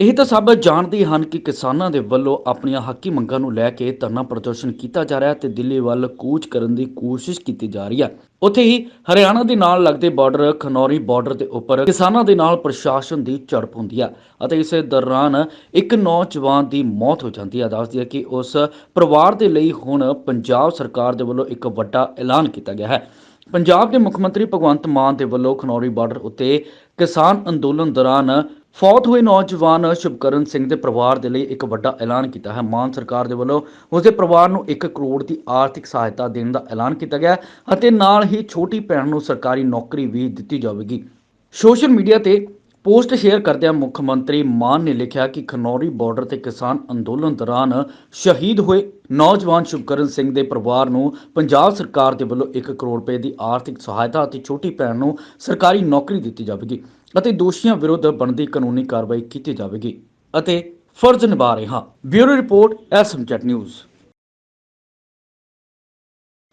ਇਹ ਤਾਂ ਸਭ ਜਾਣਦੇ ਹਨ ਕਿ ਕਿਸਾਨਾਂ ਦੇ ਵੱਲੋਂ ਆਪਣੀਆਂ ਹੱਕੀ ਮੰਗਾਂ ਨੂੰ ਲੈ ਕੇ ਧਰਨਾ ਪ੍ਰਦਰਸ਼ਨ ਕੀਤਾ ਜਾ ਰਿਹਾ ਹੈ ਤੇ ਦਿੱਲੀ ਵੱਲ ਕੂਚ ਕਰਨ ਦੀ ਕੋਸ਼ਿਸ਼ ਕੀਤੀ ਜਾ ਰਹੀ ਹੈ। ਉੱਥੇ ਹੀ ਹਰਿਆਣਾ ਦੇ ਨਾਲ ਲੱਗਦੇ ਬਾਰਡਰ, ਖਨੌਰੀ ਬਾਰਡਰ ਦੇ ਉੱਪਰ ਕਿਸਾਨਾਂ ਦੇ ਨਾਲ ਪ੍ਰਸ਼ਾਸਨ ਦੀ ਝੜਪ ਹੁੰਦੀ ਹੈ ਅਤੇ ਇਸੇ ਦੌਰਾਨ ਇੱਕ ਨੌਜਵਾਨ ਦੀ ਮੌਤ ਹੋ ਜਾਂਦੀ ਹੈ। ਦੱਸਦੀ ਹੈ ਕਿ ਉਸ ਪਰਿਵਾਰ ਦੇ ਲਈ ਹੁਣ ਪੰਜਾਬ ਸਰਕਾਰ ਦੇ ਵੱਲੋਂ ਇੱਕ ਵੱਡਾ ਐਲਾਨ ਕੀਤਾ ਗਿਆ ਹੈ। ਪੰਜਾਬ ਦੇ ਮੁੱਖ ਮੰਤਰੀ ਭਗਵੰਤ ਮਾਨ ਦੇ ਵੱਲੋਂ ਖਨੌਰੀ ਬਾਰਡਰ ਉੱਤੇ ਕਿਸਾਨ ਅੰਦੋਲਨ ਦੌਰਾਨ ਫੌਤ ਹੋਏ ਨੌਜਵਾਨ ਸ਼ੁਭਕਰਨ ਸਿੰਘ ਦੇ ਪਰਿਵਾਰ ਦੇ ਲਈ ਇੱਕ ਵੱਡਾ ਐਲਾਨ ਕੀਤਾ ਹੈ। ਮਾਨ ਸਰਕਾਰ ਦੇ ਵੱਲੋਂ ਉਸਦੇ ਪਰਿਵਾਰ ਨੂੰ 1 ਕਰੋੜ ਦੀ ਆਰਥਿਕ ਸਹਾਇਤਾ ਦੇਣ ਦਾ ਐਲਾਨ ਕੀਤਾ ਗਿਆ ਅਤੇ ਨਾਲ ਹੀ ਛੋਟੀ ਭੈਣ ਨੂੰ ਸਰਕਾਰੀ ਨੌਕਰੀ ਵੀ ਦਿੱਤੀ ਜਾਵੇਗੀ। ਸੋਸ਼ਲ ਮੀਡੀਆ ਤੇ ਪੋਸਟ ਸ਼ੇਅਰ ਕਰਦਿਆਂ ਮੁੱਖ ਮੰਤਰੀ ਮਾਨ ਨੇ ਲਿਖਿਆ ਕਿ ਖਨੌਰੀ ਬਾਰਡਰ ਤੇ ਕਿਸਾਨ ਅੰਦੋਲਨ ਦੌਰਾਨ ਸ਼ਹੀਦ ਹੋਏ ਨੌਜਵਾਨ ਸ਼ੁਭਕਰਨ ਸਿੰਘ ਦੇ ਪਰਿਵਾਰ ਨੂੰ ਪੰਜਾਬ ਸਰਕਾਰ ਦੇ ਵੱਲੋਂ 1 ਕਰੋੜ ਰੁਪਏ ਦੀ ਆਰਥਿਕ ਸਹਾਇਤਾ ਅਤੇ ਛੋਟੀ ਭੈਣ ਨੂੰ ਸਰਕਾਰੀ ਨੌਕਰੀ ਦਿੱਤੀ ਜਾਵੇਗੀ ਅਤੇ ਦੋਸ਼ੀਆਂ ਵਿਰੁੱਧ ਬਣਦੀ ਕਾਨੂੰਨੀ ਕਾਰਵਾਈ ਕੀਤੀ ਜਾਵੇਗੀ ਅਤੇ ਫਰਜ਼ ਨਿਭਾ ਰਹੇ ਹਾਂ। ਬਿਊਰੋ ਰਿਪੋਰਟ ਐਸਐਮਚੈਟ ਨਿਊਜ਼।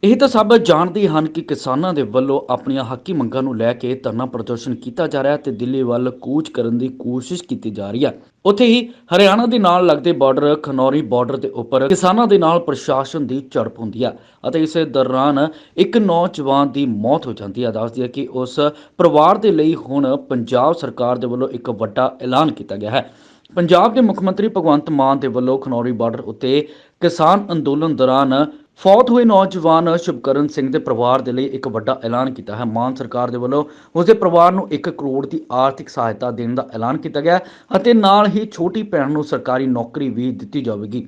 ਇਹ ਤਾਂ ਸਭ ਜਾਣਦੇ ਹਨ ਕਿ ਕਿਸਾਨਾਂ ਦੇ ਵੱਲੋਂ ਆਪਣੀਆਂ ਹੱਕੀ ਮੰਗਾਂ ਨੂੰ ਲੈ ਕੇ ਧਰਨਾ ਪ੍ਰਦਰਸ਼ਨ ਕੀਤਾ ਜਾ ਰਿਹਾ ਹੈ ਤੇ ਦਿੱਲੀ ਵੱਲ ਕੂਚ ਕਰਨ ਦੀ ਕੋਸ਼ਿਸ਼ ਕੀਤੀ ਜਾ ਰਹੀ ਹੈ। ਉੱਥੇ ਹੀ ਹਰਿਆਣਾ ਦੇ ਨਾਲ ਲੱਗਦੇ ਬਾਰਡਰ ਖਨੌਰੀ ਬਾਰਡਰ ਦੇ ਉੱਪਰ ਕਿਸਾਨਾਂ ਦੇ ਨਾਲ ਪ੍ਰਸ਼ਾਸਨ ਦੀ ਝੜਪ ਹੁੰਦੀ ਹੈ ਅਤੇ ਇਸੇ ਦੌਰਾਨ ਇੱਕ ਨੌਜਵਾਨ ਦੀ ਮੌਤ ਹੋ ਜਾਂਦੀ ਹੈ। ਦੱਸਦੀ ਹੈ ਕਿ ਉਸ ਪਰਿਵਾਰ ਦੇ ਲਈ ਹੁਣ ਪੰਜਾਬ ਸਰਕਾਰ ਦੇ ਵੱਲੋਂ ਇੱਕ ਵੱਡਾ ਐਲਾਨ ਕੀਤਾ ਗਿਆ ਹੈ। ਪੰਜਾਬ ਦੇ ਮੁੱਖ ਮੰਤਰੀ ਭਗਵੰਤ ਮਾਨ ਦੇ ਵੱਲੋਂ ਖਨੌਰੀ ਬਾਰਡਰ ਉੱਤੇ ਕਿਸਾਨ ਅੰਦੋਲਨ ਦੌਰਾਨ ਫੌਤ ਹੋਏ ਨੌਜਵਾਨ ਸ਼ੁਭਕਰਨ ਸਿੰਘ ਦੇ ਪਰਿਵਾਰ ਦੇ ਲਈ ਇੱਕ ਵੱਡਾ ਐਲਾਨ ਕੀਤਾ ਹੈ। ਮਾਨ ਸਰਕਾਰ ਦੇ ਵੱਲੋਂ ਉਸਦੇ ਪਰਿਵਾਰ ਨੂੰ 1 ਕਰੋੜ ਦੀ ਆਰਥਿਕ ਸਹਾਇਤਾ ਦੇਣ ਦਾ ਐਲਾਨ ਕੀਤਾ ਗਿਆ ਅਤੇ ਨਾਲ ਹੀ ਛੋਟੀ ਭੈਣ ਨੂੰ ਸਰਕਾਰੀ ਨੌਕਰੀ ਵੀ ਦਿੱਤੀ ਜਾਵੇਗੀ।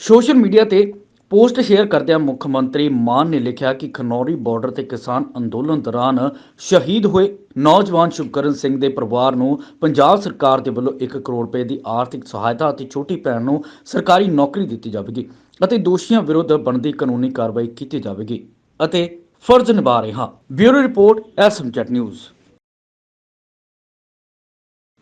ਸੋਸ਼ਲ ਮੀਡੀਆ ਤੇ ਪੋਸਟ ਸ਼ੇਅਰ ਕਰਦਿਆਂ ਮੁੱਖ ਮੰਤਰੀ ਮਾਨ ਨੇ ਲਿਖਿਆ ਕਿ ਖਨੌਰੀ ਬਾਰਡਰ ਤੇ ਕਿਸਾਨ ਅੰਦੋਲਨ ਦੌਰਾਨ ਸ਼ਹੀਦ ਹੋਏ ਨੌਜਵਾਨ ਸ਼ੁਭਕਰਨ ਸਿੰਘ ਦੇ ਪਰਿਵਾਰ ਨੂੰ ਪੰਜਾਬ ਸਰਕਾਰ ਦੇ ਵੱਲੋਂ 1 ਕਰੋੜ ਰੁਪਏ ਦੀ ਆਰਥਿਕ ਸਹਾਇਤਾ ਅਤੇ ਛੋਟੀ ਭੈਣ ਨੂੰ ਸਰਕਾਰੀ ਨੌਕਰੀ ਦਿੱਤੀ ਜਾਵੇਗੀ ਅਤੇ ਦੋਸ਼ੀਆਂ ਵਿਰੁੱਧ ਬਣਦੀ ਕਾਨੂੰਨੀ ਕਾਰਵਾਈ ਕੀਤੀ ਜਾਵੇਗੀ ਅਤੇ ਫਰਜ਼ ਨਿਭਾ ਰਹੇ ਹਾਂ। ਬਿਊਰੋ ਰਿਪੋਰਟ ਐਸਐਮਚੈਟ ਨਿਊਜ਼।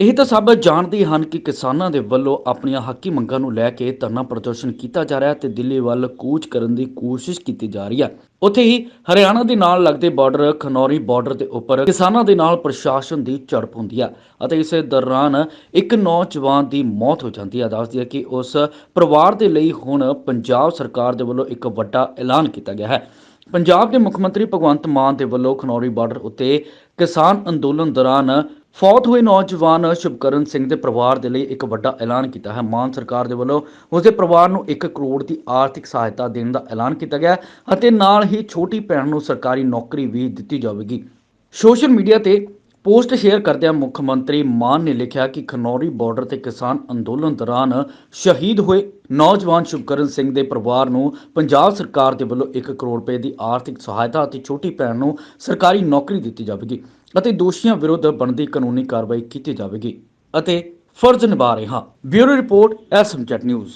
ਇਹ ਤਾਂ ਸਭ ਜਾਣਦੇ ਹਨ ਕਿ ਕਿਸਾਨਾਂ ਦੇ ਵੱਲੋਂ ਆਪਣੀਆਂ ਹੱਕੀ ਮੰਗਾਂ ਨੂੰ ਲੈ ਕੇ ਧਰਨਾ ਪ੍ਰਦਰਸ਼ਨ ਕੀਤਾ ਜਾ ਰਿਹਾ ਹੈ ਤੇ ਦਿੱਲੀ ਵੱਲ ਕੂਚ ਕਰਨ ਦੀ ਕੋਸ਼ਿਸ਼ ਕੀਤੀ ਜਾ ਰਹੀ ਹੈ। ਉੱਥੇ ਹੀ ਹਰਿਆਣਾ ਦੇ ਨਾਲ ਲੱਗਦੇ ਬਾਰਡਰ ਖਨੌਰੀ ਬਾਰਡਰ ਦੇ ਉੱਪਰ ਕਿਸਾਨਾਂ ਦੇ ਨਾਲ ਪ੍ਰਸ਼ਾਸਨ ਦੀ ਝੜਪ ਹੁੰਦੀ ਹੈ ਅਤੇ ਇਸੇ ਦੌਰਾਨ ਇੱਕ ਨੌਜਵਾਨ ਦੀ ਮੌਤ ਹੋ ਜਾਂਦੀ ਹੈ। ਦੱਸਦੀ ਹੈ ਕਿ ਉਸ ਪਰਿਵਾਰ ਦੇ ਲਈ ਹੁਣ ਪੰਜਾਬ ਸਰਕਾਰ ਦੇ ਵੱਲੋਂ ਇੱਕ ਵੱਡਾ ਐਲਾਨ ਕੀਤਾ ਗਿਆ ਹੈ। ਪੰਜਾਬ ਦੇ ਮੁੱਖ ਮੰਤਰੀ ਭਗਵੰਤ ਮਾਨ ਦੇ ਵੱਲੋਂ ਖਨੌਰੀ ਬਾਰਡਰ ਉੱਤੇ ਕਿਸਾਨ ਅੰਦੋਲਨ ਦੌਰਾਨ ਫੌਤ ਹੋਏ ਨੌਜਵਾਨ ਸ਼ੁਭਕਰਨ ਸਿੰਘ ਦੇ ਪਰਿਵਾਰ ਦੇ ਲਈ ਇੱਕ ਵੱਡਾ ਐਲਾਨ ਕੀਤਾ ਹੈ। ਮਾਨ ਸਰਕਾਰ ਦੇ ਵੱਲੋਂ ਉਸਦੇ ਪਰਿਵਾਰ ਨੂੰ 1 ਕਰੋੜ ਦੀ ਆਰਥਿਕ ਸਹਾਇਤਾ ਦੇਣ ਦਾ ਐਲਾਨ ਕੀਤਾ ਗਿਆ ਅਤੇ ਨਾਲ ਹੀ ਛੋਟੀ ਭੈਣ ਨੂੰ ਸਰਕਾਰੀ ਨੌਕਰੀ ਵੀ ਦਿੱਤੀ ਜਾਵੇਗੀ। ਸੋਸ਼ਲ ਮੀਡੀਆ ਤੇ ਪੋਸਟ ਸ਼ੇਅਰ ਕਰਦਿਆਂ ਮੁੱਖ ਮੰਤਰੀ ਮਾਨ ਨੇ ਲਿਖਿਆ ਕਿ ਖਨੌਰੀ ਬਾਰਡਰ ਤੇ ਕਿਸਾਨ ਅੰਦੋਲਨ ਦੌਰਾਨ ਸ਼ਹੀਦ ਹੋਏ ਨੌਜਵਾਨ ਸ਼ੁਭਕਰਨ ਸਿੰਘ ਦੇ ਪਰਿਵਾਰ ਨੂੰ ਪੰਜਾਬ ਸਰਕਾਰ ਦੇ ਵੱਲੋਂ 1 ਕਰੋੜ ਰੁਪਏ ਦੀ ਆਰਥਿਕ ਸਹਾਇਤਾ ਅਤੇ ਛੋਟੀ ਭੈਣ ਨੂੰ ਸਰਕਾਰੀ ਨੌਕਰੀ ਦਿੱਤੀ ਜਾਵੇਗੀ ਅਤੇ ਦੋਸ਼ੀਆਂ ਵਿਰੁੱਧ ਬਣਦੀ ਕਾਨੂੰਨੀ ਕਾਰਵਾਈ ਕੀਤੀ ਜਾਵੇਗੀ ਅਤੇ ਫਰਜ਼ ਨਿਭਾ ਰਹੇ ਹਾਂ। ਬਿਊਰੋ ਰਿਪੋਰਟ ਐਸਐਮਚੈਟ ਨਿਊਜ਼।